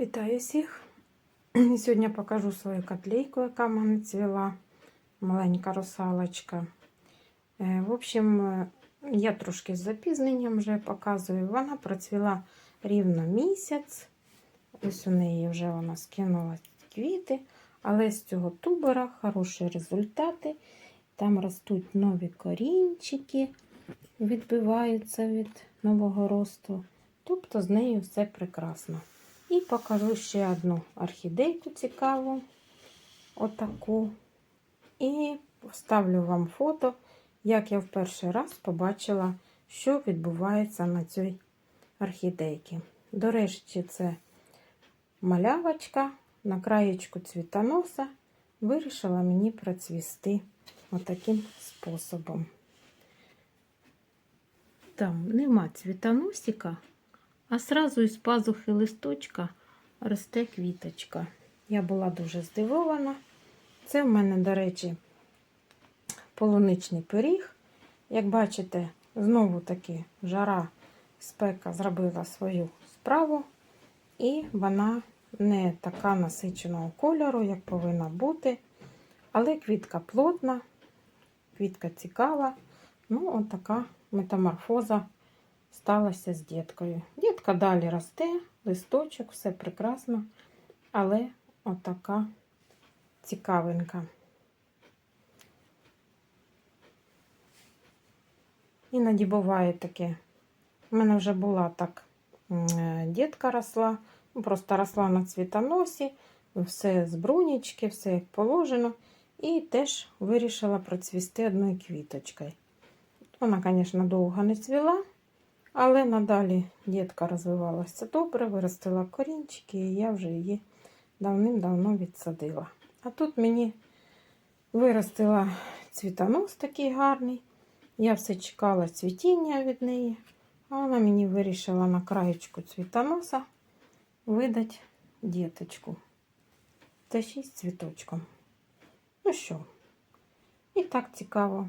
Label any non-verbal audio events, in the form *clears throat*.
Вітаю всіх! *clears throat* Сьогодні покажу свою котлейку, яка в мене цвіла. Маленька русалочка. Е, В общем, е, я трошки з запізненням вже показую. Вона процвіла рівно місяць. Ось у неї вже вона скинула квіти, але з цього тубера хороші результати. Там ростуть нові корінчики, відбиваються від нового росту. Тобто з нею все прекрасно. І покажу ще одну орхідейку цікаву, отаку. І вставлю вам фото, як я в перший раз побачила, що відбувається на цій орхідейці. До речі, це малявочка на краєчку цвітоноса вирішила мені процвісти отаким способом. Там нема цвітоносика, а сразу із пазухи листочка росте квіточка. Я була дуже здивована. Це в мене, до речі, полуничний пиріг. Як бачите, знову таки жара, спека зробила свою справу, і вона не така насиченого кольору, як повинна бути. Але квітка плотна, квітка цікава. Ну, от така метаморфоза сталася з діткою. Дітка далі росте, листочок, все прекрасно, але отака цікавинка. Іноді буває таке. У мене вже була так е, дітка росла, ну, просто росла на цвітоносі, все з брунічки, все як положено. І теж вирішила процвісти одною квіточкою. Вона, звісно, довго не цвіла, але надалі дітка розвивалася добре, виростила корінчики, і я вже її давним-давно відсадила. А тут мені виростила цвітонос такий гарний. Я все чекала цвітіння від неї, а вона мені вирішила на краєчку цвітоноса видати діточку. Та ще й з цвіточком. Ну що, і так цікаво.